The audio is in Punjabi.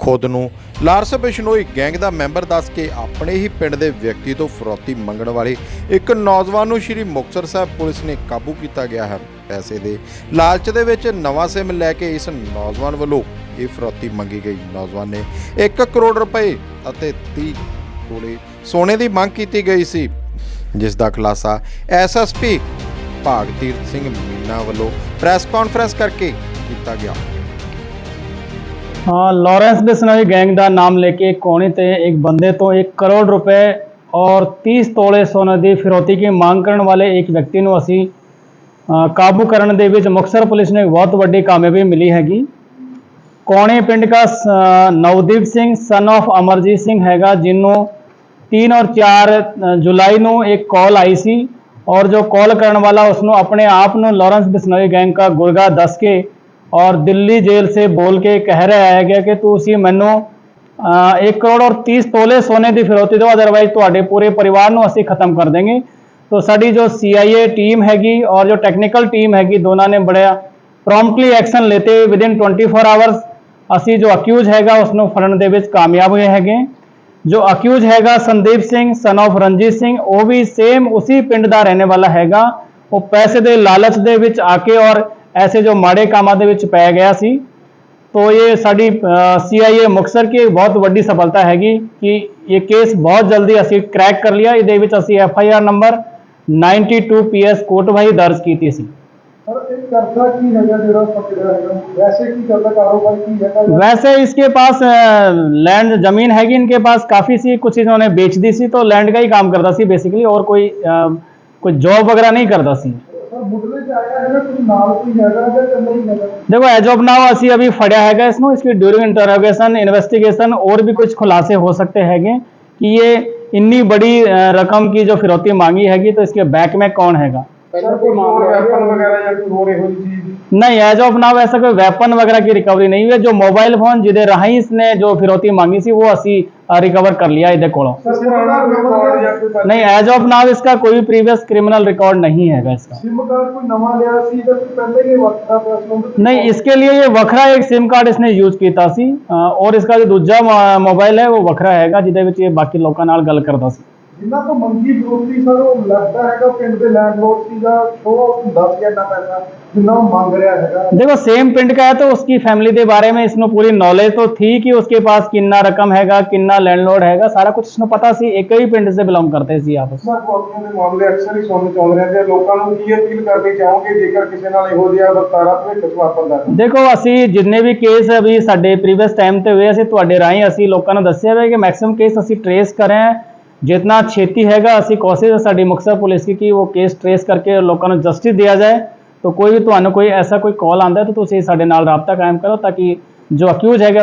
ਖੁਦ ਨੂੰ। ਲਾਰਸ ਬਿਸ਼ਨੋਈ ਗੈਂਗ ਦਾ ਮੈਂਬਰ ਦੱਸ ਕੇ ਆਪਣੇ ਹੀ ਪਿੰਡ ਦੇ ਵਿਅਕਤੀ ਤੋਂ ਫਰੋਤੀ ਮੰਗਣ ਵਾਲੇ ਇੱਕ ਨੌਜਵਾਨ ਨੂੰ ਸ਼੍ਰੀ ਮੁਕਤਸਰ ਸਾਹਿਬ ਪੁਲਿਸ ਨੇ ਕਾਬੂ ਕੀਤਾ ਗਿਆ ਹੈ। ਪੈਸੇ ਦੇ ਲਾਲਚ ਦੇ ਵਿੱਚ ਨਵਾਂ ਸਿਮ ਲੈ ਕੇ ਇਸ ਨੌਜਵਾਨ ਵੱਲੋਂ ਇਹ ਫਰੋਤੀ ਮੰਗੀ ਗਈ। ਨੌਜਵਾਨ ਨੇ 1 ਕਰੋੜ ਰੁਪਏ ਅਤੇ 30 ਤੋਲੇ ਸੋਨੇ ਦੀ ਮੰਗ ਕੀਤੀ ਗਈ ਸੀ। ਜਿਸ ਦਾ ਖੁਲਾਸਾ ਐਸਐਸਪੀ ਭਾਗਤੀਰਥ ਸਿੰਘ ਮੀਨਾ ਵੱਲੋਂ ਪ੍ਰੈਸ ਕਾਨਫਰੰਸ ਕਰਕੇ ਕੀਤਾ ਗਿਆ। लॉरेंस बिश्नोई गैंग ਦਾ ਨਾਮ ਲੈ ਕੇ ਕੋਣੇ ਤੇ ਇੱਕ ਬੰਦੇ ਤੋਂ 1 ਕਰੋੜ ਰੁਪਏ ਔਰ 30 ਤੋਲੇ ਸੋਨੇ ਦੀ ਫਿਰੌਤੀ ਦੀ ਮੰਗ ਕਰਨ ਵਾਲੇ ਇੱਕ ਵਿਅਕਤੀ ਨੂੰ ਅਸੀਂ ਅ, ਕਾਬੂ ਕਰਨ ਦੇ ਵਿੱਚ ਮੁਕਤਸਰ ਪੁਲਿਸ ਨੂੰ ਇੱਕ ਬਹੁਤ ਵੱਡੀ ਕਾਮਯਾਬੀ ਮਿਲੀ ਹੈਗੀ ਕੋਣੇ ਪਿੰਡ ਦਾ ਸ- ਨਵਦੀਪ ਸਿੰਘ ਸਨ of ਅਮਰਜੀਤ ਸਿੰਘ ਹੈਗਾ ਜਿਹਨੂੰ 3 ਔਰ 4 ਜੁਲਾਈ ਨੂੰ ਇੱਕ ਕਾਲ ਆਈ ਸੀ ਔਰ ਜੋ ਕਾਲ ਕਰਨ ਵਾਲਾ ਉਸਨੂੰ ਆਪਣੇ ਆਪ ਨੂੰ ਲਾਰੈਂਸ ਬਿਸ਼ਨੋਈ ਗੈਂਗ ਦਾ ਗੁਰਗਾ ਦੱਸ ਕੇ ਔਰ ਦਿੱਲੀ ਜੇਲ੍ਹ ਸੇ ਬੋਲ ਕੇ ਕਹਿ ਰਿਹਾ ਹੈਗਾ ਕਿ ਤੁਸੀਂ ਮੈਨੂੰ 1 ਕਰੋੜ ਔਰ 30 ਤੋਲੇ ਸੋਨੇ ਦੀ ਫਿਰੌਤੀ ਦਿਓ ਅਦਰਵਾਈਜ਼ ਤੁਹਾਡੇ ਪੂਰੇ ਪਰਿਵਾਰ ਨੂੰ ਅਸੀਂ ਖਤਮ ਕਰ ਦੇਂਗੇ। ਤੋ ਸਾਡੀ ਜੋ ਸੀਆਈਏ ਟੀਮ ਹੈਗੀ ਔਰ ਜੋ ਟੈਕਨੀਕਲ ਟੀਮ ਹੈਗੀ, ਦੋਨਾਂ ਨੇ ਬੜਿਆ ਪ੍ਰੋਮਪਟਲੀ ਐਕਸ਼ਨ ਲੈਤੇ ਵਿਦਿਨ 24 ਆਵਰਸ ਅਸੀਂ ਜੋ ਅਕਿਊਜ਼ ਹੈਗਾ ਉਸ ਨੂੰ ਫੜਨ ਦੇ ਵਿੱਚ ਕਾਮਯਾਬ ਹੋਏ ਹੈਗੇ। ਜੋ ਅਕਿਊਜ਼ ਹੈਗਾ, ਸੰਦੀਪ ਸਿੰਘ ਸਨ of ਰਣਜੀਤ ਸਿੰਘ, ਉਹ ਵੀ ਸੇਮ ਉਸੇ ਪਿੰਡ ਦਾ ਰਹਿਣੇ ਵਾਲਾ ਹੈਗਾ। ਉਹ ਪੈਸੇ ਦੇ ਲਾਲਚ ਦੇ ਵਿੱਚ ਆ ਕੇ ਔਰ ਐਸੇ ਜੋ ਮਾੜੇ ਕੰਮਾਂ ਦੇ ਵਿੱਚ ਪੈ ਗਿਆ ਸੀ ਤੋ ਇਹ ਸਾਡੀ ਸੀਆਈਏ ਮੁਕਤਸਰ ਕੀ ਇੱਕ ਬਹੁਤ ਵੱਡੀ ਸਫਲਤਾ ਹੈਗੀ ਕਿ ਇਹ ਕੇਸ ਬਹੁਤ ਜਲਦੀ ਅਸੀਂ ਕ੍ਰੈਕ ਕਰ ਲਿਆ ਇਹਦੇ ਵਿੱਚ ਅਸੀਂ F I R number 92 PS Kotbhai ਦਰਜ ਕੀਤੀ ਸੀ ਸਰ ਇਹ ਕਰਦਾ ਕੀ ਹੈਗਾ ਜਿਹੜਾ ਪਕੜਿਆ ਹੈਗਾ ਵੈਸੇ ਕੀ ਕਰਦਾ ਕਾਰੋਬਾਰ ਕੀ ਹੈਗਾ वैसे इसके पास लैंड जमीन हैगी इनके पास काफ़ी सी कुछ इन्होंने बेच दी सी तो लैंड का ही काम करता सी बेसिकली और कोई अ, कोई जॉब वगैरह नहीं करता सी देखो एज ऑफ़ नाउ असी अभी फड़िया है इसको इसकी ड्यूरिंग इंटरोगेशन इन्वेस्टिगेशन और भी कुछ खुलासे हो सकते हैं कि ये इतनी बड़ी रकम की जो फिरौती मांगी हैगी तो इसके बैक में कौन हैगा? नहीं एज ऑफ़ नाउ ऐसा कोई वेपन वगैरह की रिकवरी नहीं हुई है। जो मोबाइल फ़ोन जिधे राही इसने जो फिरौती मांगी थी वो असी रिकवर कर लिया इधर कोलों नहीं एज ऑफ नाउ इसका कोई भी प्रीवियस क्रिमिनल रिकॉर्ड नहीं है इसका नहीं इसके लिए ये वखरा एक सिम कार्ड इसने यूज ਕੀਤਾ ਸੀ ਔਰ ਇਸका जो दूजा मोबाइल है वो वखरा हैगा ਜਿਹਦੇ ਵਿੱਚ ਇਹ ਬਾਕੀ ਲੋਕਾਂ ਨਾਲ ਗੱਲ ਕਰਦਾ ਸੀ ਜਿੰਨਾ ਤੋਂ ਮੰਗੀ ਵਿਰੋਧੀ ਸਰ ਉਹ ਲੱਗਦਾ ਹੈਗਾ ਪਿੰਡ ਦੇ ਲੈਂਡਲੋਰਡ ਸੀ ਜਾਂ ਸ਼ੋਅ ਦੱਸ ਗਿਆ ਇੰਨਾ ਪੈਸਾ ਜਿੰਨਾ ਉਹ ਮੰਗ ਰਿਹਾ ਹੈਗਾ देखो सेम पिंड का है तो उसकी फैमिली के बारे में इसमें पूरी नॉलेज तो थी कि उसके पास कितना रकम हैगा कितना लैंडलॉर्ड हैगा सारा कुछ इसमें पता सी एक ही पिंड से बिलोंग करते सी आपस ਸਰ ਕਾਪੀਆਂ ਦੇ ਮਾਮਲੇ ਅਕਸਰ ਹੀ ਸੁਣਨ ਚ ਆਉਂਦੇ ਰਹਿੰਦੇ ਆ ਲੋਕਾਂ ਨੂੰ ਕੀ ਅਪੀਲ ਕਰਨੀ ਚਾਹੋਗੇ ਜੇਕਰ ਕਿਸੇ ਨਾਲ ਇਹੋ ਜਿਹਾ ਵਰਤਾਰਾ ਭਵਿੱਖ ਚ ਵਾਪਰਦਾ ਹੈ ਦੇਖੋ ਅਸੀਂ ਜਿੰਨੇ ਵੀ ਕੇਸ ਅਭੀ ਸਾਡੇ ਪ੍ਰੀਵੀਅਸ ਟਾਈਮ ਤੇ ਹੋਏ ਅਸੀਂ ਤੁਹਾਡੇ ਰਾਹੀਂ ਅਸੀਂ ਲੋਕਾਂ ਨੂੰ ਦੱਸਿਆ ਹੋਇਆ ਕਿ ਮੈਕਸਿਮਮ ਕੇਸ ਅਸੀਂ ਟਰੇਸ ਕਰ ਰਹੇ ਹਾਂ ਜਿਤਨਾ ਛੇਤੀ ਹੈਗਾ, ਅਸੀਂ ਕੋਸ਼ਿਸ਼ ਹੈ ਸਾਡੀ ਮੁਕਤਸਰ ਪੁਲਿਸ ਦੀ ਕਿ ਉਹ ਕੇਸ ਟਰੇਸ ਕਰਕੇ ਲੋਕਾਂ ਨੂੰ ਜਸਟਿਸ ਦਿਆ ਜਾਏ। ਤਾਂ ਕੋਈ ਵੀ ਤੁਹਾਨੂੰ ਕੋਈ ਐਸਾ ਕੋਈ ਕਾਲ ਆਂਦਾ ਤਾਂ ਤੁਸੀਂ ਸਾਡੇ ਨਾਲ ਰਾਬਤਾ ਕਾਇਮ ਕਰੋ, ਤਾਂ ਕਿ ਜੋ ਅਕਿਊਜ਼ ਹੈਗਾ